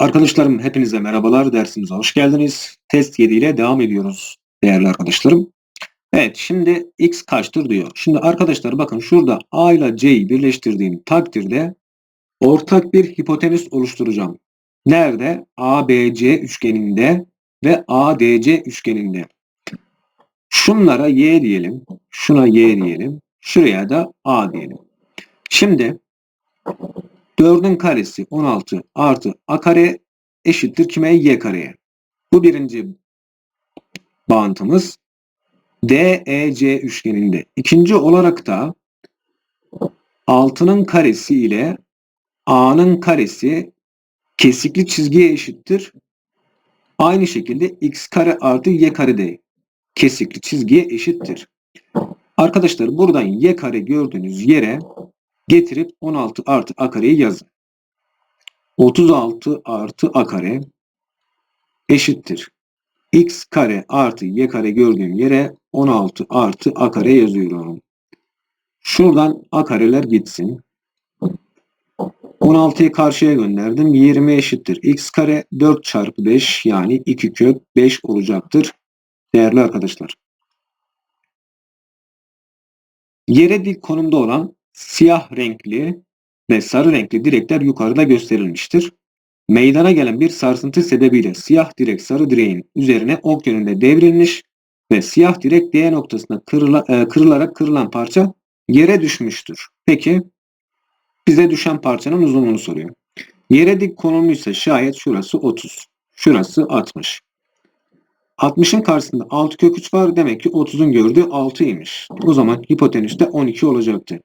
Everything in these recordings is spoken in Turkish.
Arkadaşlarım hepinize merhabalar. Dersimize hoş geldiniz. Test 7 ile devam ediyoruz değerli arkadaşlarım. Evet şimdi x kaçtır diyor. Şimdi arkadaşlar bakın şurada a ile c'yi birleştirdiğim takdirde ortak bir hipotenüs oluşturacağım. Nerede? ABC üçgeninde ve ADC üçgeninde. Şunlara y diyelim. Şuna y diyelim. Şuraya da a diyelim. Şimdi 4'ün karesi 16 artı a kare eşittir kime? y kareye. Bu birinci bağıntımız DEC üçgeninde. İkinci olarak da 6'nın karesi ile a'nın karesi kesikli çizgiye eşittir. Aynı şekilde x kare artı y kare de kesikli çizgiye eşittir. Arkadaşlar buradan y kare gördüğünüz yere getirip 16 artı a kareyi yazın. 36 artı a kare eşittir. x kare artı y kare gördüğüm yere 16 artı a kare yazıyorum. Şuradan a kareler gitsin. 16'yı karşıya gönderdim. 20 eşittir. x kare 4 çarpı 5 yani 2 kök 5 olacaktır. Değerli arkadaşlar. Yere dik konumda olan siyah renkli ve sarı renkli direkler yukarıda gösterilmiştir. Meydana gelen bir sarsıntı sebebiyle siyah direk sarı direğin üzerine ok yönünde devrilmiş ve siyah direk D noktasında kırıla, e, kırılarak kırılan parça yere düşmüştür. Peki bize düşen parçanın uzunluğunu soruyor. Yere dik konumluysa şayet şurası 30, şurası 60. 60'ın karşısında 6 kök 3 var. Demek ki 30'un gördüğü 6'ymış. O zaman hipotenüs de 12 olacaktı.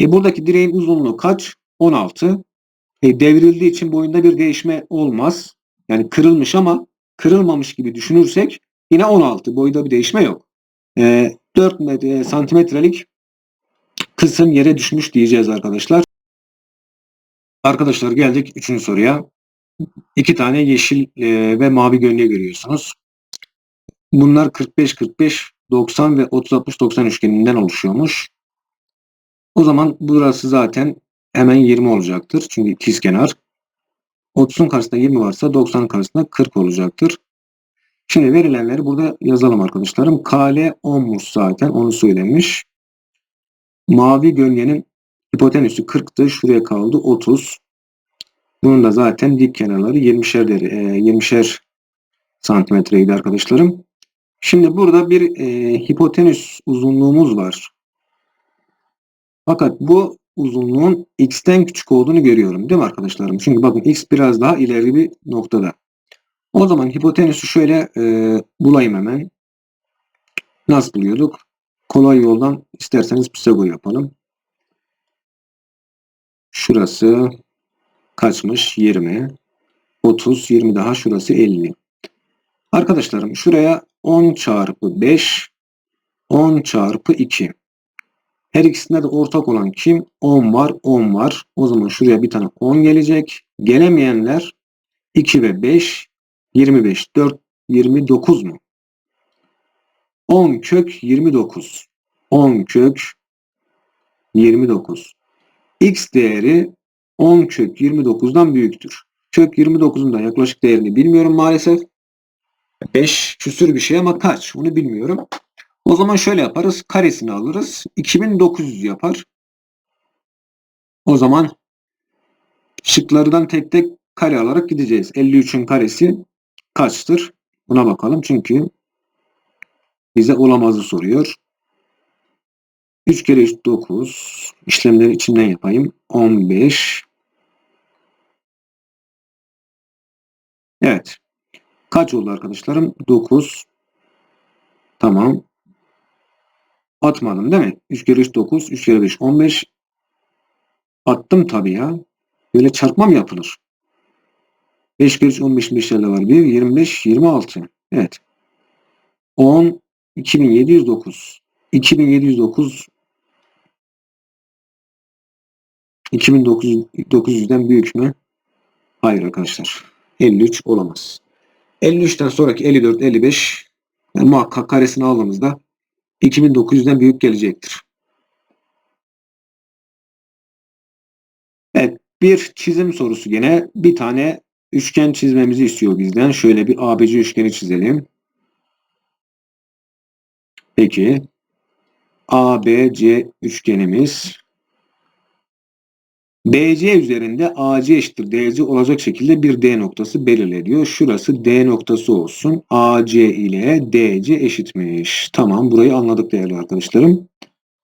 E buradaki direğin uzunluğu kaç? 16. E devrildiği için boyunda bir değişme olmaz. Yani kırılmış ama kırılmamış gibi düşünürsek yine 16. Boyda bir değişme yok. E, 4 metre, santimetrelik kısım yere düşmüş diyeceğiz arkadaşlar. Arkadaşlar geldik 3. soruya. İki tane yeşil e, ve mavi gönlü görüyorsunuz. Bunlar 45-45, 90 ve 30-60-90 üçgeninden oluşuyormuş. O zaman burası zaten hemen 20 olacaktır. Çünkü ikizkenar. 30'un karşısında 20 varsa 90'ın karşısında 40 olacaktır. Şimdi verilenleri burada yazalım arkadaşlarım. Kale 10'muş zaten onu söylemiş. Mavi gölgenin hipotenüsü 40'tı. Şuraya kaldı 30. Bunun da zaten dik kenarları 20'şer e, 20'şer santimetreydi arkadaşlarım. Şimdi burada bir e, hipotenüs uzunluğumuz var. Fakat bu uzunluğun x'ten küçük olduğunu görüyorum değil mi arkadaşlarım? Çünkü bakın x biraz daha ileri bir noktada. O zaman hipotenüsü şöyle e, bulayım hemen. Nasıl buluyorduk? Kolay yoldan isterseniz Pisagor yapalım. Şurası kaçmış? 20. 30, 20 daha şurası 50. Arkadaşlarım şuraya 10 çarpı 5, 10 çarpı 2. Her ikisinde de ortak olan kim? 10 var, 10 var. O zaman şuraya bir tane 10 gelecek. Gelemeyenler 2 ve 5, 25, 4, 29 mu? 10 kök 29. 10 kök 29. X değeri 10 kök 29'dan büyüktür. Kök 29'un da yaklaşık değerini bilmiyorum maalesef. 5 küsür bir şey ama kaç onu bilmiyorum. O zaman şöyle yaparız. Karesini alırız. 2900 yapar. O zaman şıklardan tek tek kare alarak gideceğiz. 53'ün karesi kaçtır? Buna bakalım. Çünkü bize olamazı soruyor. 3 kere 3 9. İşlemleri içinden yapayım. 15. Evet. Kaç oldu arkadaşlarım? 9. Tamam. Atmadım değil mi? 3 kere 3 9. 3 kere 5 15. Attım tabii ya. Böyle çarpma mı yapılır? 5 kere 3 15 5'lerle var. 1 25 26. Evet. 10 2709. 2709 2900'den büyük mü? Hayır arkadaşlar. 53 olamaz. 53'ten sonraki 54, 55 yani muhakkak karesini aldığımızda 2900'den büyük gelecektir. Evet bir çizim sorusu gene bir tane üçgen çizmemizi istiyor bizden. Şöyle bir ABC üçgeni çizelim. Peki ABC üçgenimiz BC üzerinde AC eşittir DC olacak şekilde bir D noktası belirleniyor. Şurası D noktası olsun. AC ile DC eşitmiş. Tamam burayı anladık değerli arkadaşlarım.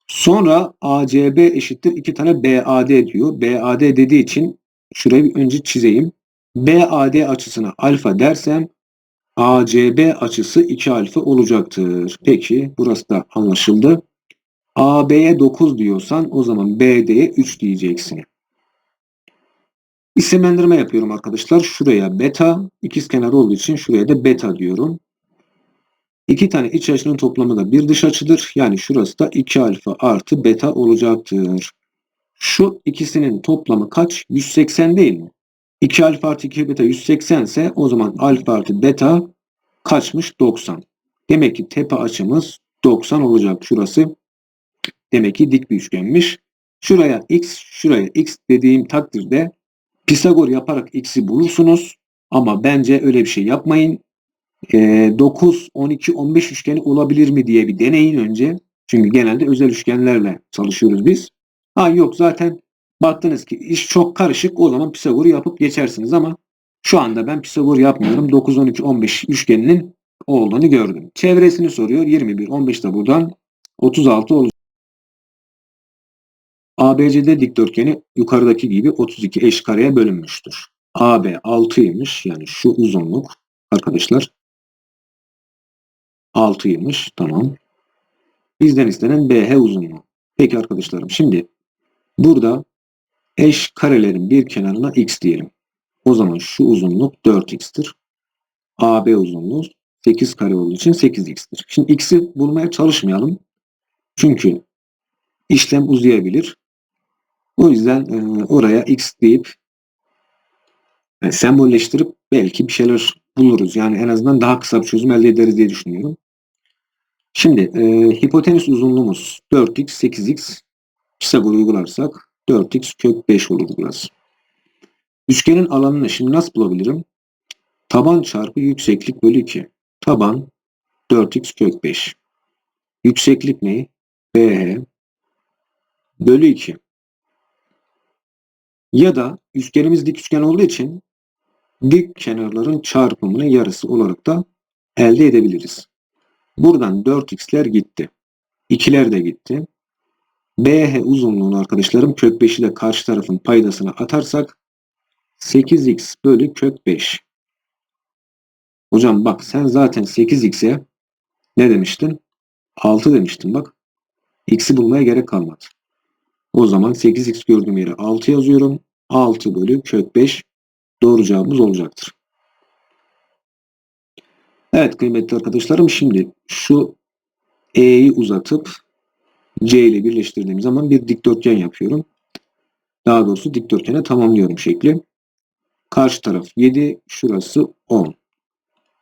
Sonra ACB eşittir iki tane BAD diyor. BAD dediği için şurayı bir önce çizeyim. BAD açısına alfa dersem ACB açısı 2 alfa olacaktır. Peki burası da anlaşıldı. AB'ye 9 diyorsan o zaman BD'ye 3 diyeceksin. İsimlendirme yapıyorum arkadaşlar. Şuraya beta, ikizkenar olduğu için şuraya da beta diyorum. İki tane iç açının toplamı da bir dış açıdır. Yani şurası da 2 alfa artı beta olacaktır. Şu ikisinin toplamı kaç? 180 değil mi? 2 alfa artı 2 beta 180 ise o zaman alfa artı beta kaçmış? 90. Demek ki tepe açımız 90 olacak şurası. Demek ki dik bir üçgenmiş. Şuraya x, şuraya x dediğim takdirde Pisagor yaparak x'i bulursunuz. Ama bence öyle bir şey yapmayın. 9, 12, 15 üçgeni olabilir mi diye bir deneyin önce. Çünkü genelde özel üçgenlerle çalışıyoruz biz. Ha yok zaten baktınız ki iş çok karışık o zaman Pisagor yapıp geçersiniz ama şu anda ben Pisagor yapmıyorum. 9, 12, 15 üçgeninin olduğunu gördüm. Çevresini soruyor. 21, 15 de buradan 36 olacak. ABCD dikdörtgeni yukarıdaki gibi 32 eş kareye bölünmüştür. AB 6'ymış yani şu uzunluk arkadaşlar 6'ymış tamam. Bizden istenen BH uzunluğu. Peki arkadaşlarım şimdi burada eş karelerin bir kenarına x diyelim. O zaman şu uzunluk 4x'tir. AB uzunluğu 8 kare olduğu için 8x'tir. Şimdi x'i bulmaya çalışmayalım. Çünkü işlem uzayabilir. O yüzden e, oraya x deyip e, sembolleştirip belki bir şeyler buluruz. Yani en azından daha kısa bir çözüm elde ederiz diye düşünüyorum. Şimdi e, hipotenüs uzunluğumuz 4x 8x Pisagor uygularsak 4x kök 5 olur burası. Üçgenin alanını şimdi nasıl bulabilirim? Taban çarpı yükseklik bölü 2. Taban 4x kök 5. Yükseklik ne? BH bölü 2. Ya da üçgenimiz dik üçgen olduğu için dik kenarların çarpımının yarısı olarak da elde edebiliriz. Buradan 4x'ler gitti. 2'ler de gitti. BH uzunluğunu arkadaşlarım kök 5'i de karşı tarafın paydasına atarsak 8x bölü kök 5. Hocam bak sen zaten 8x'e ne demiştin? 6 demiştin bak. X'i bulmaya gerek kalmadı. O zaman 8x gördüğüm yere 6 yazıyorum. 6 bölü kök 5 doğru cevabımız olacaktır. Evet kıymetli arkadaşlarım şimdi şu E'yi uzatıp C ile birleştirdiğim zaman bir dikdörtgen yapıyorum. Daha doğrusu dikdörtgene tamamlıyorum şekli. Karşı taraf 7, şurası 10.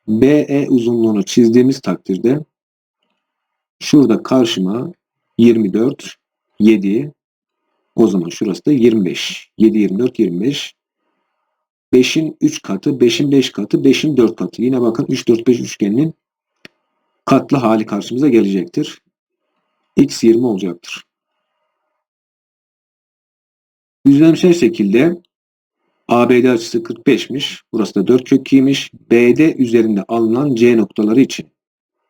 BE uzunluğunu çizdiğimiz takdirde şurada karşıma 24, 7, o zaman şurası da 25. 7, 24, 25. 5'in 3 katı, 5'in 5 katı, 5'in 4 katı. Yine bakın 3, 4, 5 üçgeninin katlı hali karşımıza gelecektir. X 20 olacaktır. Düzlemsel şekilde ABD açısı 45'miş. Burası da 4 kök 2'ymiş. BD üzerinde alınan C noktaları için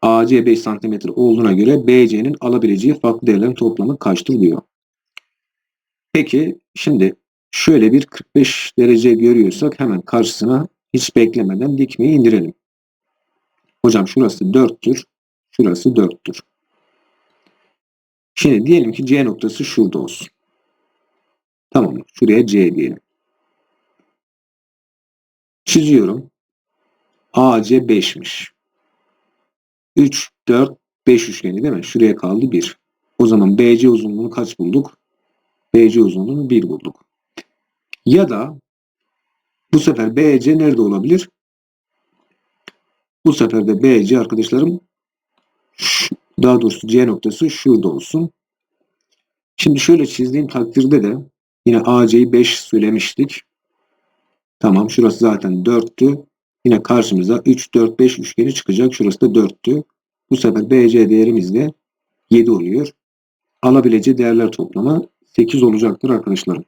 AC 5 cm olduğuna göre BC'nin alabileceği farklı değerlerin toplamı kaçtır diyor. Peki şimdi şöyle bir 45 derece görüyorsak hemen karşısına hiç beklemeden dikmeyi indirelim. Hocam şurası 4'tür. Şurası 4'tür. Şimdi diyelim ki C noktası şurada olsun. Tamam mı? Şuraya C diyelim. Çiziyorum. AC 5'miş. 3, 4, 5 üçgeni değil mi? Şuraya kaldı 1. O zaman BC uzunluğunu kaç bulduk? BC uzunluğunu 1 bulduk. Ya da bu sefer BC nerede olabilir? Bu sefer de BC arkadaşlarım daha doğrusu C noktası şurada olsun. Şimdi şöyle çizdiğim takdirde de yine AC'yi 5 söylemiştik. Tamam şurası zaten 4'tü. Yine karşımıza 3, 4, 5 üçgeni çıkacak. Şurası da 4'tü. Bu sefer BC değerimiz de 7 oluyor. Alabileceği değerler toplamı 8 olacaktır arkadaşlarım.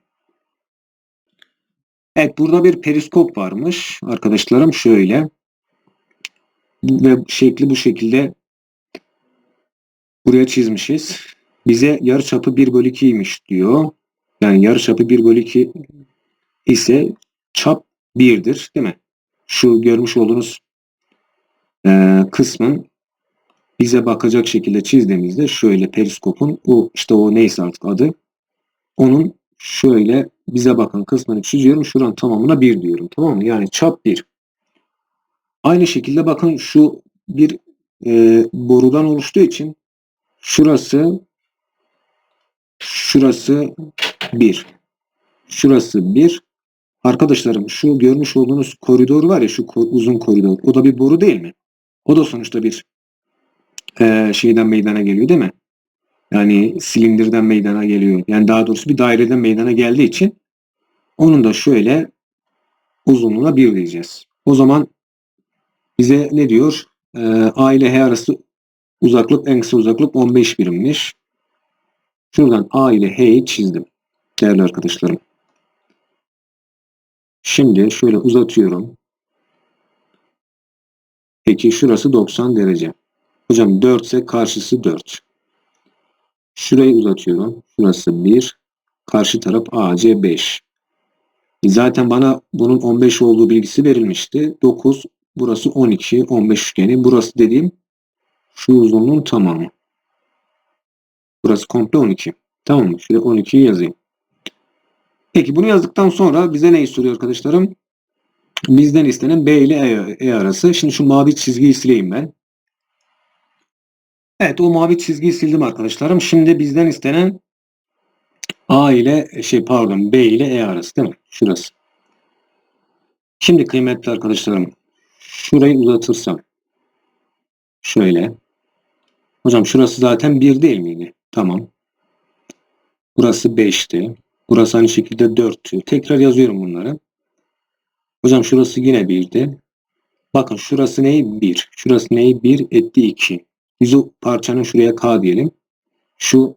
Evet burada bir periskop varmış arkadaşlarım şöyle. Ve şekli bu şekilde buraya çizmişiz. Bize yarıçapı 1 bölü 2'ymiş diyor. Yani yarıçapı 1 bölü 2 ise çap 1'dir değil mi? Şu görmüş olduğunuz e, kısmın bize bakacak şekilde çizdiğimizde şöyle periskopun o işte o neyse artık adı onun şöyle bize bakan kısmını çiziyorum. Şuranın tamamına 1 diyorum. Tamam mı? Yani çap 1. Aynı şekilde bakın şu bir e, borudan oluştuğu için şurası şurası 1. Şurası 1. Arkadaşlarım şu görmüş olduğunuz koridor var ya şu uzun koridor. O da bir boru değil mi? O da sonuçta bir e, şeyden meydana geliyor değil mi? Yani silindirden meydana geliyor. Yani daha doğrusu bir daireden meydana geldiği için onun da şöyle uzunluğuna 1 diyeceğiz. O zaman bize ne diyor? Ee, A ile H arası uzaklık en kısa uzaklık 15 birimmiş. Şuradan A ile H'yi çizdim. Değerli arkadaşlarım. Şimdi şöyle uzatıyorum. Peki şurası 90 derece. Hocam 4 ise karşısı 4. Şurayı uzatıyorum. Şurası 1. Karşı taraf AC 5. E Zaten bana bunun 15 olduğu bilgisi verilmişti. 9, burası 12, 15 üçgeni. Burası dediğim şu uzunluğun tamamı. Burası komple 12. Tamam mı? Şöyle 12'yi yazayım. Peki bunu yazdıktan sonra bize neyi soruyor arkadaşlarım? Bizden istenen B ile E, E arası. Şimdi şu mavi çizgiyi sileyim ben. Evet o mavi çizgiyi sildim arkadaşlarım. Şimdi bizden istenen A ile şey pardon B ile E arası değil mi? Şurası. Şimdi kıymetli arkadaşlarım şurayı uzatırsam şöyle. Hocam şurası zaten 1 değil miydi? Tamam. Burası 5'ti. Burası aynı şekilde 4'tü. Tekrar yazıyorum bunları. Hocam şurası yine 1'di. Bakın şurası neyi? 1. Şurası neyi? 1 etti 2. O parçanın şuraya K diyelim. Şu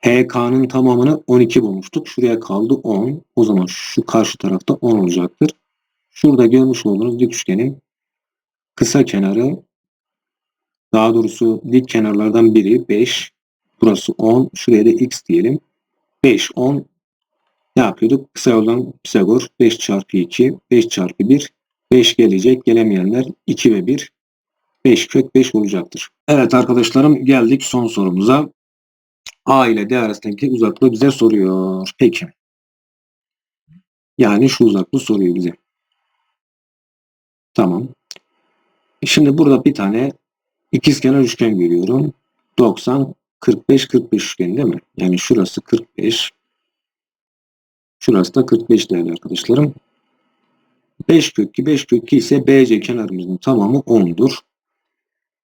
HK'nın tamamını 12 bulmuştuk. Şuraya kaldı 10. O zaman şu karşı tarafta 10 olacaktır. Şurada görmüş olduğunuz dik üçgenin kısa kenarı daha doğrusu dik kenarlardan biri 5. Burası 10. Şuraya da x diyelim. 5, 10 ne yapıyorduk? Kısa yoldan Pisagor 5 çarpı 2, 5 çarpı 1, 5 gelecek. Gelemeyenler 2 ve 1. 5 kök 5 olacaktır. Evet arkadaşlarım geldik son sorumuza. A ile D arasındaki uzaklığı bize soruyor. Peki. Yani şu uzaklığı soruyor bize. Tamam. Şimdi burada bir tane ikizkenar üçgen görüyorum. 90, 45, 45 üçgen değil mi? Yani şurası 45. Şurası da 45 değerli arkadaşlarım. 5 kök 2, 5 kök 2 ise BC kenarımızın tamamı 10'dur.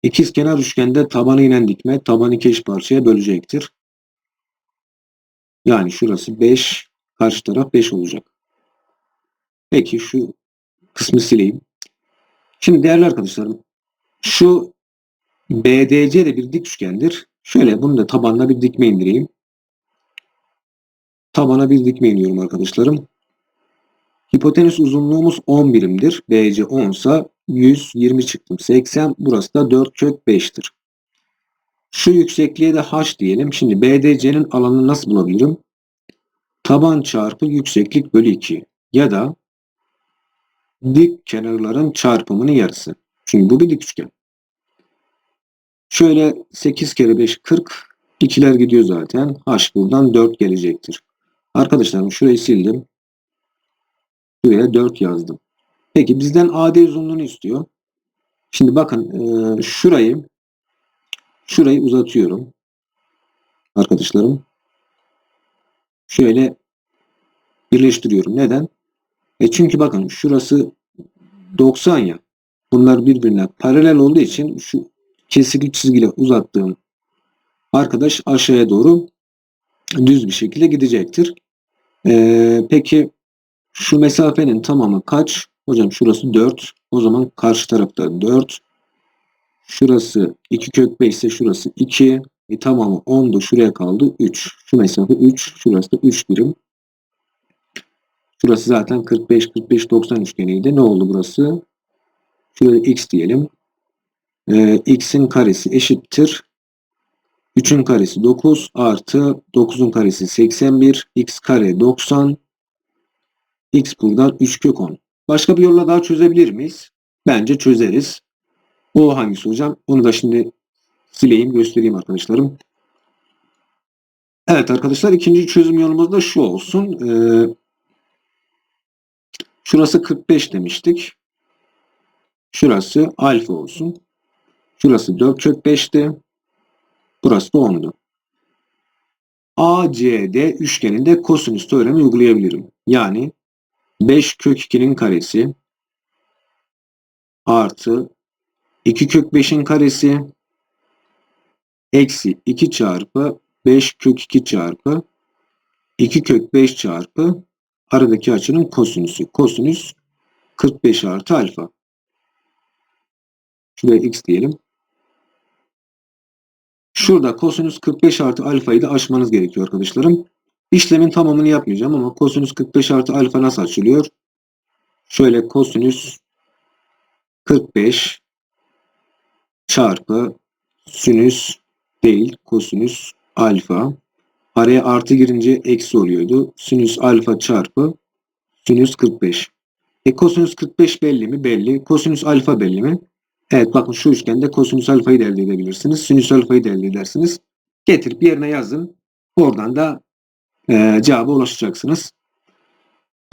İkizkenar üçgende tabanı inen dikme tabanı iki eş parçaya bölecektir. Yani şurası 5, karşı taraf 5 olacak. Peki şu kısmı sileyim. Şimdi değerli arkadaşlarım şu BDC de bir dik üçgendir. Şöyle bunu da tabanına bir dikme indireyim. Tabana bir dikme iniyorum arkadaşlarım. Hipotenüs uzunluğumuz 10 birimdir. BC 10 ise 120 çıktım. 80 burası da 4 kök 5'tir. Şu yüksekliğe de h diyelim. Şimdi BDC'nin alanını nasıl bulabilirim? Taban çarpı yükseklik bölü 2 ya da dik kenarların çarpımının yarısı. Çünkü bu bir dik üçgen. Şöyle 8 kere 5 40. İkiler gidiyor zaten. H buradan 4 gelecektir. Arkadaşlarım şurayı sildim. Şuraya 4 yazdım. Peki bizden AD uzunluğunu istiyor. Şimdi bakın e, şurayı şurayı uzatıyorum. Arkadaşlarım. Şöyle birleştiriyorum. Neden? E çünkü bakın şurası 90 ya. Bunlar birbirine paralel olduğu için şu kesikli çizgiyle uzattığım arkadaş aşağıya doğru düz bir şekilde gidecektir. Ee, peki Şu mesafenin tamamı kaç? Hocam şurası 4. O zaman karşı tarafta 4. Şurası 2 kök 5 ise şurası 2. E tamamı 10'du. Şuraya kaldı 3. Şu mesafe 3. Şurası da 3 birim. Şurası zaten 45 45 90 üçgeniydi. Ne oldu burası? Şuraya x diyelim. Ee, x'in karesi eşittir. 3'ün karesi 9 artı 9'un karesi 81. x kare 90. x buradan 3 kök 10. Başka bir yolla daha çözebilir miyiz? Bence çözeriz. O hangisi hocam? Onu da şimdi sileyim göstereyim arkadaşlarım. Evet arkadaşlar ikinci çözüm yolumuz da şu olsun. Ee, şurası 45 demiştik. Şurası alfa olsun. Şurası 4 kök 5'ti. Burası da 10'du. ACD üçgeninde kosinüs teoremi uygulayabilirim. Yani 5 kök 2'nin karesi artı 2 kök 5'in karesi eksi 2 çarpı 5 kök 2 çarpı 2 kök 5 çarpı aradaki açının kosinüsü. Kosinüs 45 artı alfa. Şuraya x diyelim. Şurada kosinüs 45 artı alfayı da aşmanız gerekiyor arkadaşlarım. İşlemin tamamını yapmayacağım ama kosinüs 45 artı alfa nasıl açılıyor? Şöyle kosinüs 45 çarpı sinüs değil kosinüs alfa. Araya artı girince eksi oluyordu. Sinüs alfa çarpı sinüs 45. E kosinüs 45 belli mi? Belli. Kosinüs alfa belli mi? Evet bakın şu üçgende kosinüs alfayı da elde edebilirsiniz. Sinüs alfayı da elde edersiniz. Getirip yerine yazın. Oradan da e, cevaba ulaşacaksınız.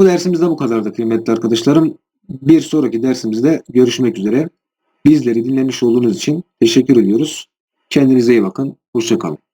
Bu dersimiz de bu kadardı kıymetli arkadaşlarım. Bir sonraki dersimizde görüşmek üzere. Bizleri dinlemiş olduğunuz için teşekkür ediyoruz. Kendinize iyi bakın. Hoşçakalın.